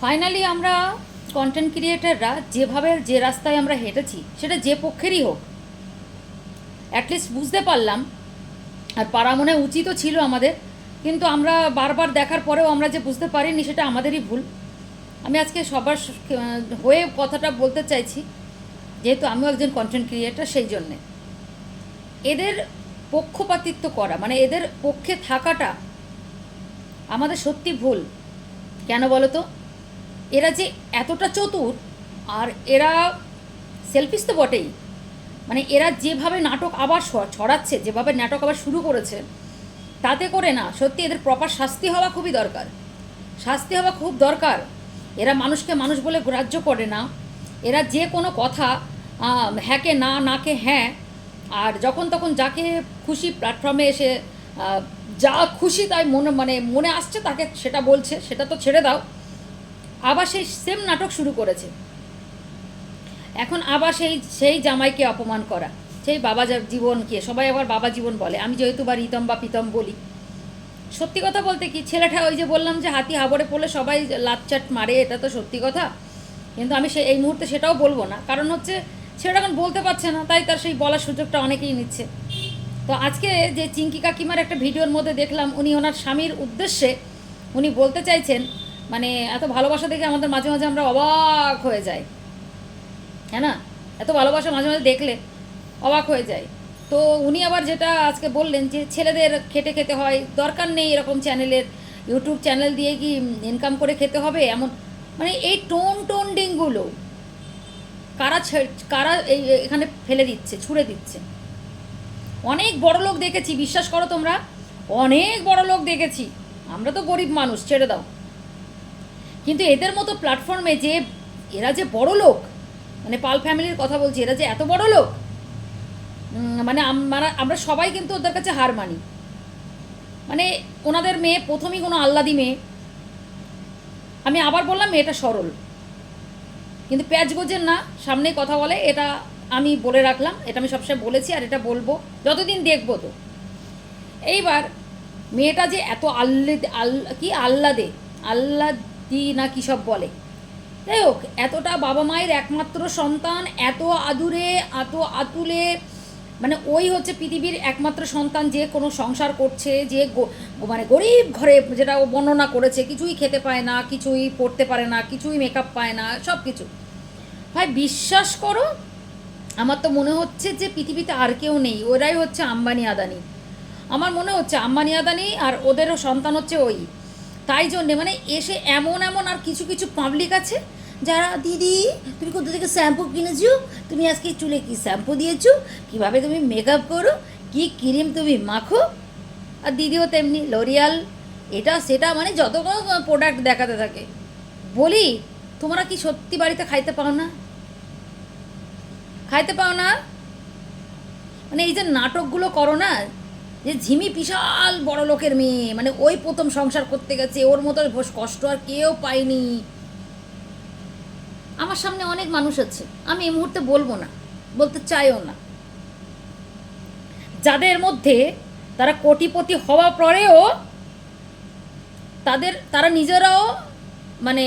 Finally আমরা content ক্রিয়েটাররা যেভাবে যে রাস্তায় আমরা হেঁটেছি, সেটা যে পক্ষেরই হোক অ্যাটলিস্ট বুঝতে পারলাম, আর পাড়া মনে উচিতও ছিল আমাদের, কিন্তু আমরা বারবার দেখার পরেও আমরা যে বুঝতে পারিনি সেটা আমাদেরই ভুল। আমি আজকে সবার হয়ে কথাটা বলতে চাইছি, যেহেতু আমিও একজন কন্টেন্ট ক্রিয়েটার সেই জন্যে। এদের পক্ষপাতিত্ব করা মানে এদের পক্ষে থাকাটা আমাদের সত্যি ভুল। কেন বলো তো? এরা যে এতটা চতুর, আর এরা সেলফিস তো বটেই। মানে এরা যেভাবে নাটক আবার ছড়াচ্ছে, যেভাবে নাটক আবার শুরু করেছে, তাতে করে না, সত্যি এদের প্রপার শাস্তি হওয়া খুবই দরকার। শাস্তি হওয়া খুব দরকার। এরা মানুষকে মানুষ বলে গ্রাহ্য করে না। এরা যে কোনো কথা হ্যাঁকে না, নাকে হ্যাঁ আর যখন তখন যাকে খুশি প্ল্যাটফর্মে এসে যা খুশি তাই মনে মানে মনে আসছে, তাকে সেটা বলছে, সেটা তো ছেড়ে দাও। আবার সেই সেম নাটক শুরু করেছে। এখন আবার সেই সেই জামাইকে অপমান করা, সেই বাবা জীবনকে, সবাই আবার বাবা জীবন বলে। আমি যেহেতু বা রিতম বা প্রীতম বলি। সত্যি কথা বলতে কি, ছেলেটা ওই যে বললাম যে হাতি হাবড়ে পড়লে সবাই লাতচাট মারে, এটা তো সত্যি কথা। কিন্তু আমি সে, এই মুহূর্তে সেটাও বলব না। কারণ হচ্ছে, ছেলেটা এখন বলতে পারছে না, তাই তার সেই বলার সুযোগটা অনেকেই নিচ্ছে। তো আজকে যে চিঙ্কি কাকিমার একটা ভিডিওর মধ্যে দেখলাম, উনি ওনার স্বামীর উদ্দেশ্যে উনি বলতে চাইছেন মানে এত ভালোবাসা দেখে আমাদের মাঝে মাঝে আমরা অবাক হয়ে যাই। হ্যাঁ না? এত ভালোবাসা মাঝে মাঝে দেখলে অবাক হয়ে যায় তো উনি আবার যেটা আজকে বললেন যে ছেলেদের খেটে খেতে হয়, দরকার নেই এরকম চ্যানেলের, ইউটিউব চ্যানেল দিয়ে কি ইনকাম করে খেতে হবে এমন? মানে এই টোন টোন ডিংগুলো কারা কারা এই, এখানে ফেলে দিচ্ছে, ছুঁড়ে দিচ্ছে? অনেক বড় লোক দেখেছি, বিশ্বাস করো তোমরা, অনেক বড় লোক দেখেছি। আমরা তো গরিব মানুষ, ছেড়ে দাও। কিন্তু এদের মতো প্ল্যাটফর্মে যে এরা যে বড় লোক মানে পাল ফ্যামিলির কথা বলছি এরা যে এত বড় লোক উম, মানে আমরা সবাই কিন্তু ওদের কাছে হার মানি। মানে ওনাদের মেয়ে প্রথমেই কোনো আল্লাদি মেয়ে। আমি আবার বললাম মেয়েটা সরল। কিন্তু প্যাঁচ গোজের না সামনে কথা বলে এটা আমি বলে রাখলাম এটা আমি সবসময় বলেছি আর এটা বলব যতদিন দেখব তো। এইবার মেয়েটা যে এত আল্লাদ আল কি আল্লাদে আল্লাদি না কী সব বলে? যাই হোক, এতটা বাবা মায়ের একমাত্র সন্তান, এত আদুরে, এত আতুলে মানে ওই হচ্ছে পৃথিবীর একমাত্র সন্তান যে কোনো সংসার করছে, যে মানে গরিব ঘরে যেটা ও বর্ণনা করেছে, কিছুই খেতে পায় না, কিছুই পড়তে পারে না, কিছুই মেকআপ পায় না সব কিছু ভাই, বিশ্বাস করো, আমার তো মনে হচ্ছে যে পৃথিবীতে আর কেউ নেই, ওরাই হচ্ছে আম্বানি আদানি। আমার মনে হচ্ছে আম্বানি আদানি আর ওদেরও সন্তান হচ্ছে ওই। তাই জন্যে মানে এসে এমন এমন আর কিছু কিছু পাবলিক আছে যারা, দিদি, তুমি কোথা থেকে শ্যাম্পু কিনেছো? তুমি আজকে চুলে কি শ্যাম্পু দিয়েছ? কীভাবে তুমি মেকআপ করো? কি ক্রিম তুমি মাখো? আর দিদিও তেমনি লরিয়াল এটা সেটা মানে যত প্রোডাক্ট দেখাতে থাকে। বলি, তোমরা কি সত্যি বাড়িতে খাইতে পাও না? খাইতে পাও না? মানে এই যে নাটকগুলো করো না যে ঝিমি বিশাল বড় লোকের মেয়ে। মানে ওই প্রথম সংসার করতে গেছে, ওর মতো কষ্ট আর কেউ পায়নি। আমার সামনে অনেক মানুষ আছে, আমি এই মুহূর্তে বলব না, বলতে চাইও না। যাদের মধ্যে তারা কোটিপতি হওয়া পরেও তাদের, তারা নিজেরাও মানে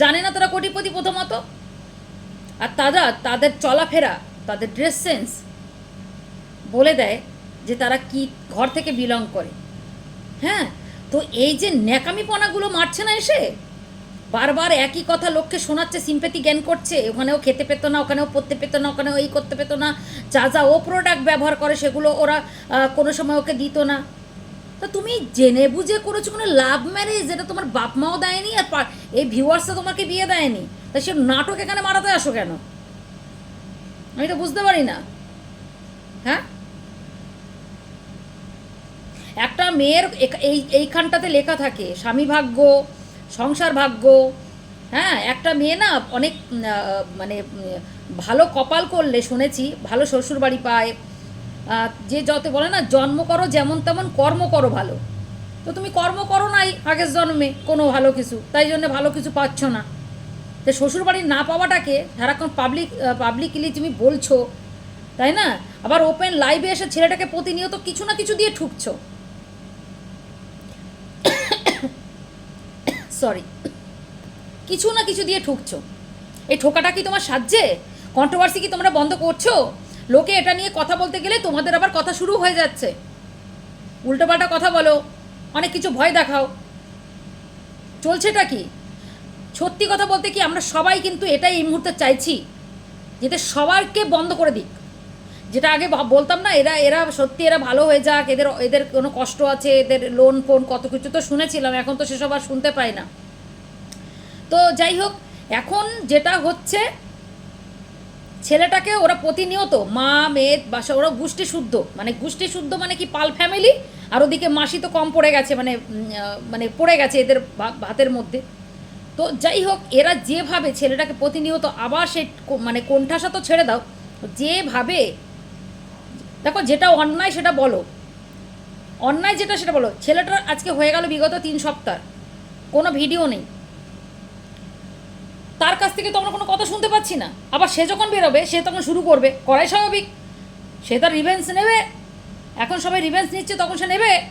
জানে না তারা কোটিপতি প্রথমত। আর তারা তাদের চলাফেরা, তাদের ড্রেস সেন্স বলে দেয় যে তারা কি ঘর থেকে বিলং করে। হ্যাঁ? তো এই যে ন্যাকামিপনাগুলো মারছে না এসে? বারবার একই কথা লোককে শোনাচ্ছে সিম্পেথি জ্ঞান করছে, ওখানেও খেতে পেতো না, ওখানেও পড়তে পেতো না, ওখানেও এই করতে পেতো না, যা যা ও প্রোডাক্ট ব্যবহার করে সেগুলো ওরা কোনো সময় ওকে দিত না। তা তুমি জেনে বুঝে করেছ কোনো লাভ ম্যারেজ যেটা তোমার বাপ মাও দেয়নি আর এই ভিউয়ার্সরা তোমাকে বিয়ে দেয়নি। তা সে নাটক এখানে মারাতে আসো কেন? আমি তো বুঝতে পারি না। হ্যাঁ? একটা মেয়ের এই, এইখানটাতে লেখা থাকে, স্বামী ভাগ্য, সংসার ভাগ্য হ্যাঁ একটা মেয়ে না অনেক মানে ভালো কপাল করলে শুনেছি, ভালো শ্বশুর বাড়ি পায় যে যত বলে না, জন্ম করো যেমন তেমন কর্ম করো ভালো। তো তুমি কর্ম করো নাই আগের জন্মে কোনো ভালো কিছু, তাই জন্য ভালো কিছু পাচ্ছ না। তো শ্বশুরবাড়ি না পাওয়াটাকে সারাক্ষণ পাবলিক পাবলিকলি তুমি বলছো, তাই না? আবার ওপেন লাইভে এসে ছেলেটাকে প্রতিনিয়ত কিছু না কিছু দিয়ে ঠুকছো। সরি কিছু না কিছু দিয়ে ঠুকছো। এই ঠোকাটা কি তোমার সাহায্যে কন্ট্রোভার্সি কি তোমরা বন্ধ করছ? লোকে এটা নিয়ে কথা বলতে গেলে তোমাদের আবার কথা শুরু হয়ে যাচ্ছে। উল্টোপাল্টা কথা বলো। অনেক কিছু ভয় দেখাও। চলছেটা কি? সত্যি কথা বলতে কি আমরা সবাই কিন্তু এটাই এই মুহূর্তে চাইছি, যেতে সবাইকে বন্ধ করে দিক। যেটা আগে বলতাম না, এরা এরা সত্যি এরা ভালো হয়ে যাক, এদের এদের কোনো কষ্ট আছে, এদের লোন ফোন কত কিছু তো শুনেছিলাম, এখন তো সেসব আর শুনতে পাই না। তো যাই হোক, এখন যেটা হচ্ছে, ছেলেটাকে ওরা প্রতিনিয়ত মা, মেয়ে, বাসা, ওরা গোষ্ঠী শুদ্ধ মানে গোষ্ঠী শুদ্ধ মানে কি পাল ফ্যামিলি আর ওদিকে মাসি তো কম পড়ে গেছে মানে মানে পড়ে গেছে এদের ভাতের মধ্যে। তো যাই হোক, এরা যেভাবে ছেলেটাকে প্রতিনিয়ত আবার সে মানে কোণঠাসা তো ছেড়ে দাও, যেভাবে দেখো যেটা অন্যায় সেটা বলো। অন্যায় যেটা সেটা বলো। ছেলেটার আজকে হয়ে গেল বিগত তিন সপ্তাহ। কোনো ভিডিও নেই। তার কাছ থেকে তো আমরা কোনো কথা শুনতে পাচ্ছি না। আবার সে যখন বেরোবে, সে তখন শুরু করবে। করাই স্বাভাবিক। সে তার রিভেন্স নেবে। এখন সবাই রিভেন্স নিচ্ছে, তখন সে নেবে।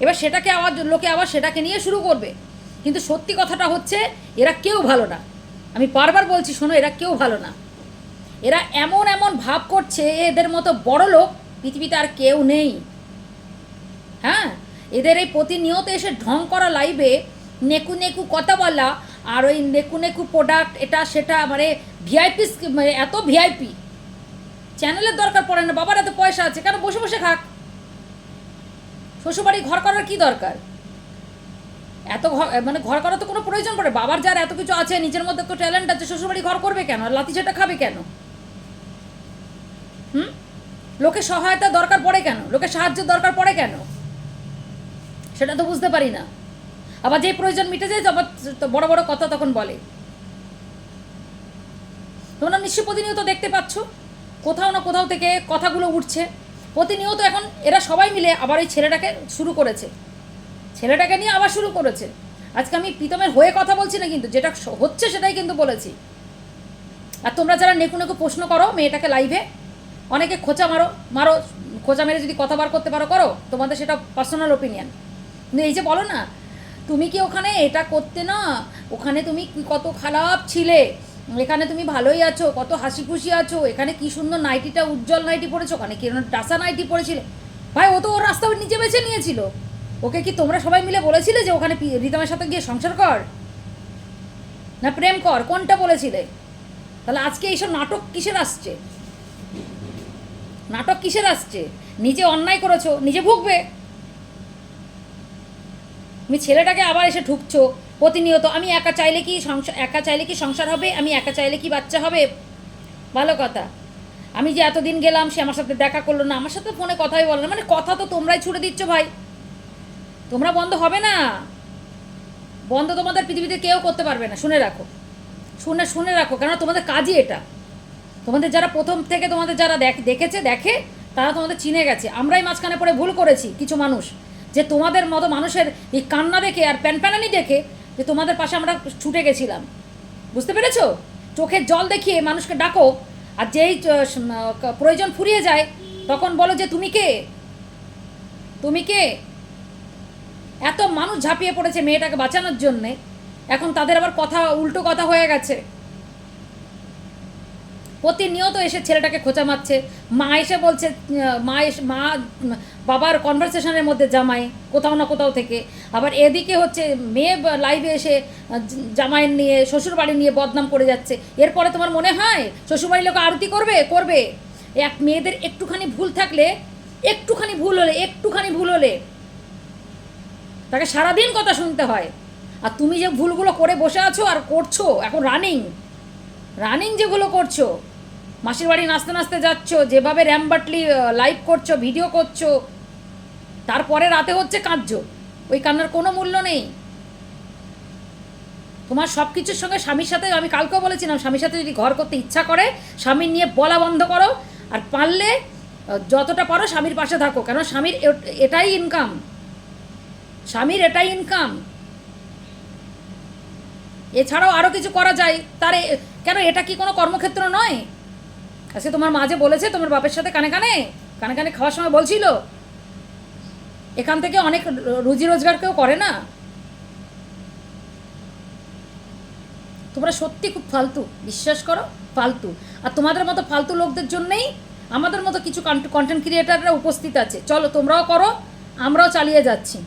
এবার সেটাকে আবার, লোকে আবার সেটাকে নিয়ে শুরু করবে। কিন্তু সত্যি কথাটা হচ্ছে, এরা কেউ ভালো না। আমি বারবার বলছি, শোনো, এরা কেউ ভালো না। এরা এমন এমন ভাব করছে, এদের মতো বড় লোক পৃথিবীতে আর কেউ নেই। হ্যাঁ? এদের এই প্রতিনিয়ত এসে ঢং করা লাইভে নেকু নেকু কথা বলা আর ওই নেকু নেকু প্রোডাক্ট এটা সেটা মানে ভিআইপি মানে এত ভিআইপি চ্যানেলের দরকার পড়ে না, বাবার এত পয়সা আছে, কেন বসে বসে খাক? শ্বশুরবাড়ি ঘর করার কি দরকার? এত ঘর মানে ঘর করার তো কোনো প্রয়োজন পড়ে, বাবার যার এত কিছু আছে, নিজের মধ্যে তো ট্যালেন্ট আছে, শ্বশুরবাড়ি ঘর করবে কেন? লাতি ঝাঁটা খাবে কেন? হুম? লোকে সহায়তা দরকার পড়ে কেন? লোকে সাহায্যের দরকার পড়ে কেন? সেটা তো বুঝতে পারি না। আবার যেই প্রয়োজন মিটে যায়, আবার বড় বড় কথা তখন বলে। তোমরা নিশ্চয়ই প্রতিনিয়ত দেখতে পাচ্ছ, কোথাও না কোথাও থেকে কথাগুলো উঠছে। প্রতিনিয়ত এখন এরা সবাই মিলে আবার এই ছেলেটাকে শুরু করেছে। ছেলেটাকে নিয়ে আবার শুরু করেছে। আজকে আমি প্রীতমের হয়ে কথা বলছি না কিন্তু, যেটা হচ্ছে সেটাই কিন্তু বলেছি। আর তোমরা যারা নেকু নেকু প্রশ্ন করো, মেয়েটাকে লাইভে অনেকে খোঁচা মারো মারো, খোঁচা মেরে যদি কথা বার করতে পারো, করো। তোমাদের সেটা পার্সোনাল ওপিনিয়ন কিন্তু এই যে বলো না, তুমি কি ওখানে এটা করতে না? ওখানে তুমি কত খারাপ ছিলে? এখানে তুমি ভালোই আছো, কত হাসি খুশি আছো, এখানে কি সুন্দর নাইটিটা, উজ্জ্বল নাইটি পড়েছো ওখানে কি টাসা নাইটি পড়েছিলে ভাই, ও তো ওর রাস্তা নিজে বেছে নিয়েছিল। ওকে কি তোমরা সবাই মিলে বলেছিলে যে ওখানে রিতমের সাথে গিয়ে সংসার কর? না, প্রেম কর, কোনটা বলেছিলে? তাহলে আজকে এইসব নাটক কিসের আসছে? নাটক কিসের আসছে? নিজে অন্যায় করেছ, নিজে ভুগবে? তুমি ছেলেটাকে আবার এসে ঢুকছো প্রতিনিয়ত। আমি একা চাইলে কি সংসার, একা চাইলে কি সংসার হবে? আমি একা চাইলে কি বাচ্চা হবে? ভালো কথা। আমি যে এতদিন গেলাম, সে আমার সাথে দেখা করল না। আমার সাথে ফোনে কথাই বলো না। মানে কথা তো তোমরাই ছুড়ে দিচ্ছ ভাই। তোমরা বন্ধ হবে না? বন্ধ তোমাদের পৃথিবীতে কেউ করতে পারবে না। শুনে রাখো। শুনে শুনে রাখো। কেননা তোমাদের কাজই এটা। তোমাদের যারা প্রথম থেকে তোমাদের যারা দেখ, দেখেছে, দেখে, তারা তোমাদের চিনে গেছে। আমরাই মাঝখানে পড়ে ভুল করেছি কিছু মানুষ। যে তোমাদের মতো মানুষের এই কান্না দেখে আর প্যানপ্যানানি দেখে যে তোমাদের পাশে আমরা ছুটে গেছিলাম। বুঝতে পেরেছ? চোখের জল দেখিয়ে মানুষকে ডাকো, আর যেই প্রয়োজন ফুরিয়ে যায়, তখন বলো যে, তুমি কে? তুমি কে? এত মানুষ ঝাঁপিয়ে পড়েছে মেয়েটাকে বাঁচানোর জন্যে। এখন তাদের আবার কথা, উল্টো কথা হয়ে গেছে। প্রতিনিয়ত এসে ছেলেটাকে খোঁচা মারছে। মা এসে বলছে মা এসে, মা, বাবার কনভারসেশনের মধ্যে জামাই, কোথাও না কোথাও থেকে। আবার এদিকে হচ্ছে মেয়ে লাইভে এসে জামাইয়ের নিয়ে, শ্বশুরবাড়ি নিয়ে বদনাম করে যাচ্ছে। এরপরে তোমার মনে হয় শ্বশুরবাড়ির লোক আরতি করবে? করবে। এক মেয়েদের একটুখানি ভুল থাকলে, একটুখানি ভুল হলে, একটুখানি ভুল হলে, তাকে সারাদিন কথা শুনতে হয়। আর তুমি যে ভুলগুলো করে বসে আছো আর করছ, এখন রানিং রানিং যেগুলো করছ মাসির বাড়ি নাচতে নাচতে যাচ্ছ, যেভাবে র্যামবাটলি লাইভ করছ ভিডিও করছ, তারপরে রাতে হচ্ছে কাঁদছো। ওই কান্নার কোনো মূল্য নেই। তোমার সব কিছুর সঙ্গে স্বামীর সাথে, আমি কালকেও বলেছিলাম, স্বামীর সাথে যদি ঘর করতে ইচ্ছা করে, স্বামীর নিয়ে বলা বন্ধ করো, আর পারলে যতটা পারো স্বামীর পাশে থাকো, কেন স্বামীর এটাই ইনকাম স্বামীর এটাই ইনকাম এছাড়াও আরও কিছু করা যায়, তার কেন এটা কি কোনো কর্মক্ষেত্র নয়? আজকে তোমার মাঝে বলেছে, তোমার বাপের সাথে কানে কানে কানে কানে খাওয়ার সময় বলছিল। এখান থেকে অনেক রুজি রোজগার কেউ করে না। তোমরা সত্যি খুব ফালতু, বিশ্বাস করো, ফালতু। আর তোমাদের মতো ফালতু লোকদের জন্যেই আমাদের মতো কিছু কন্টেন্ট ক্রিয়েটাররা উপস্থিত আছে। চলো, তোমরাও করো, আমরাও চালিয়ে যাচ্ছি।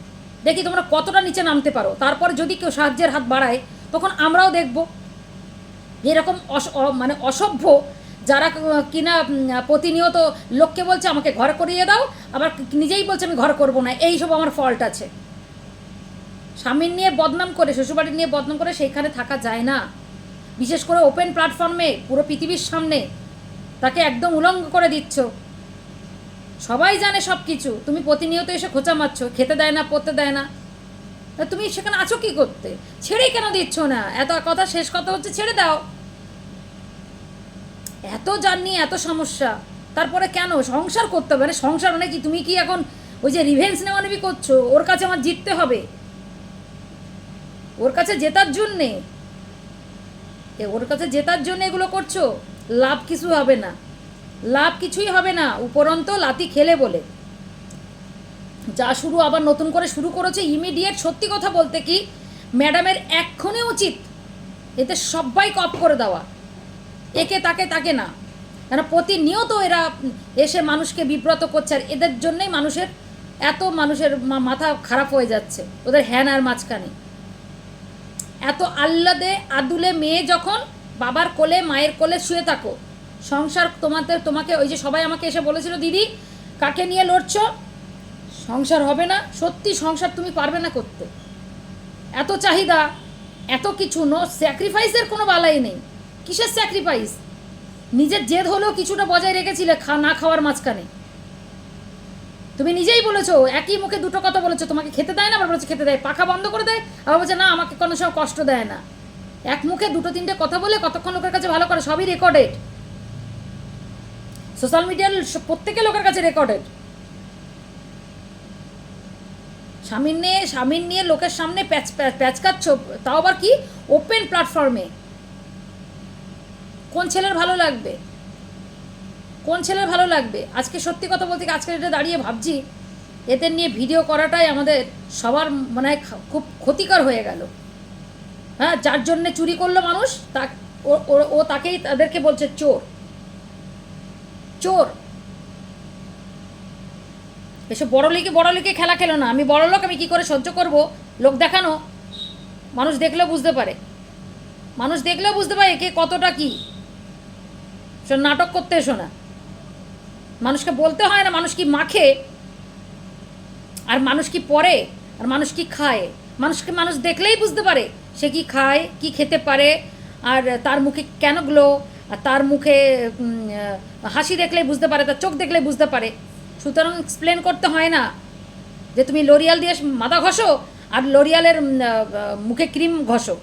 দেখি তোমরা কতটা নিচে নামতে পারো। তারপর যদি কেউ সাহায্যের হাত বাড়ায়, তখন আমরাও দেখব। এরকম অস- মানে অসভ্য যারা কিনা প্রতিনিয়ত লোককে বলছে, আমাকে ঘর করিয়ে দাও। আবার নিজেই বলছে, আমি ঘর করব না। এইসব আমার ফল্ট আছে। স্বামীর নিয়ে বদনাম করে শ্বশুরবাড়ি নিয়ে বদনাম করে সেইখানে থাকা যায় না। বিশেষ করে ওপেন প্ল্যাটফর্মে পুরো পৃথিবীর সামনে, তাকে একদম উলঙ্গ করে দিচ্ছ। সবাই জানে সব কিছু তুমি প্রতিনিয়ত এসে খোঁচা মারছ, খেতে দেয় না, পড়তে দেয় না। তুমি সেখানে আছো কি করতে? ছেড়েই কেন দিচ্ছ না? এত কথা, শেষ কথা হচ্ছে, ছেড়ে দাও। এত জার্নি এত সমস্যা। তারপরে কেন? সংসার করতে হবে। মানে সংসার মানে কি? তুমি কি এখন ওই যে রিভেন্স নেওয়া নেবি করছ? ওর কাছে আমার জিততে হবে। ওর কাছে জেতার জন্যে। ওর কাছে জেতার জন্য এগুলো করছ? লাভ কিছু হবে না। লাভ কিছুই হবে না। উপরন্ত লাতি খেলে বলে। যা শুরু আবার নতুন করে শুরু করেছে ইমিডিয়েট সত্যি কথা বলতে কি ম্যাডামের এক্ষণে উচিত। এতে সবাই কপ করে দেওয়া। একে তাকে তাকে না। কেন প্রতিনিয়ত এরা এসে মানুষকে বিব্রত করছে আর এদের জন্যই মানুষের এত মানুষের মাথা খারাপ হয়ে যাচ্ছে, ওদের হ্যান আর মাঝখানে। এত আহ্লাদে আদুলে মেয়ে যখন বাবার কোলে, মায়ের কোলে শুয়ে থাকো, সংসার তোমাদের, তোমাকে ওই যে সবাই আমাকে এসে বলেছিল, দিদি, কাকে নিয়ে লড়ছো? সংসার হবে না, সত্যি সংসার তুমি পারবে না করতে। এত চাহিদা, এত কিছু নো স্যাক্রিফাইসের কোনো বালাই নেই। কিসের স্যাক্রিফাইস নিজের জেদ হলেও কিছুটা বজায় রেখেছিলে খা না খাওয়ার মাঝখানে। তুমি নিজেই বলেছ, একই মুখে দুটো কথা বলেছ, তোমাকে খেতে দেয় না, আবার বলেছ খেতে দেয়, পাখা বন্ধ করে দেয়, আবার বলছে না, আমাকে কোনো সময় কষ্ট দেয় না। এক মুখে দুটো তিনটে কথা বলে কতক্ষণ লোকের কাছে ভালো করে? সবই রেকর্ডেড সোশ্যাল মিডিয়ার প্রত্যেকে লোকের কাছে রেকর্ডেড স্বামীর নিয়ে স্বামীর নিয়ে লোকের সামনে প্যাচ প্যাচ- প্যাচকাচ্ছ, তাও আবার কি? ওপেন প্ল্যাটফর্মে কোন ছেলের ভালো লাগবে? কোন ছেলের ভালো লাগবে? আজকে সত্যি কথা বলতে আজকে এটা দাঁড়িয়ে ভাবছি, এদের নিয়ে ভিডিও করাটাই আমাদের সবার মানে খুব ক্ষতিকর হয়ে গেল। হ্যাঁ যার জন্যে চুরি করল মানুষ তা ও তাকেই তাদেরকে বলছে চোর। চোর। এসব বড় লিগে বড় লিগে খেলা খেলো না। আমি বড় লোক, আমি কি করে সহ্য করব? লোক দেখানো। মানুষ দেখলেও বুঝতে পারে। মানুষ দেখলেও বুঝতে পারে কে কতটা কি। সে নাটক করতে এসো না। মানুষকে বলতে হয় না মানুষ কি মাখে, আর মানুষ কি পরে, আর মানুষ কি খায়। মানুষকে মানুষ দেখলেই বুঝতে পারে সে কি খায়, কি খেতে পারে, আর তার মুখে কেন গ্লো, আর তার মুখে হাসি দেখলেই বুঝতে পারে, তার চোখ দেখলেই বুঝতে পারে। সুতরাং এক্সপ্লেন করতে হয় না যে তুমি লোরিয়াল দিয়ে মাথা ঘষো, আর লোরিয়ালের মুখে ক্রিম ঘষো।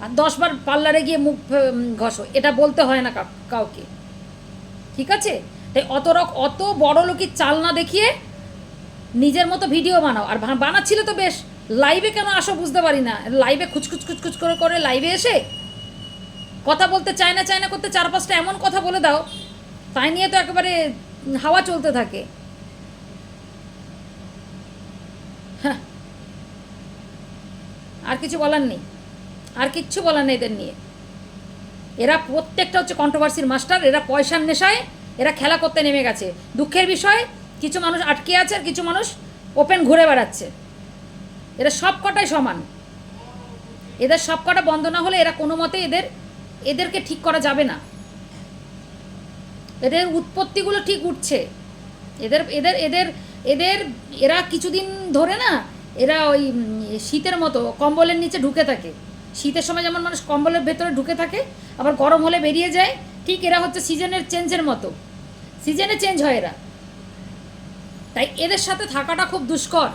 আর দশবার পার্লারে গিয়ে মুখ ঘষো। এটা বলতে হয় না কাউ- কাউকে। ঠিক আছে? তাই অত রক অত বড় লোকের চাল না দেখিয়ে নিজের মতো ভিডিও বানাও। আর বানাচ্ছিলে তো বেশ। লাইভে কেন আসো বুঝতে পারি না। লাইভে খুচখুচ খুচখুচ করে করে লাইভে এসে কথা বলতে চায় না চায় না করতে চার পাঁচটা এমন কথা বলে দাও, তাই নিয়ে তো একেবারে হাওয়া চলতে থাকে। হ্যাঁ। আর কিছু বলার নেই। আর কিচ্ছু বলার নেই এদের নিয়ে। এরা প্রত্যেকটা হচ্ছে কন্ট্রোভার্সির মাস্টার এরা পয়সার নেশায়, এরা খেলা করতে নেমে গেছে। দুঃখের বিষয়, কিছু মানুষ আটকে আছে আর কিছু মানুষ ওপেন ঘুরে বেড়াচ্ছে। এরা সব কটাই সমান। এদের সব কটা বন্ধ না হলে এরা কোনো মতে এদের, এদেরকে ঠিক করা যাবে না। এদের উৎপত্তিগুলো ঠিক উঠছে। এদের এদের এদের এদের, এরা কিছুদিন ধরে না, এরা ওই শীতের মতো কম্বলের নিচে ঢুকে থাকে। শীতের সময় যেমন মানুষ কম্বলের ভেতরে ঢুকে থাকে, আবার গরম হলে বেরিয়ে যায়, ঠিক এরা হচ্ছে সিজনের চেঞ্জের মতো। সিজনে চেঞ্জ হয় এরা। তাই এদের সাথে থাকাটা খুব দুষ্কর।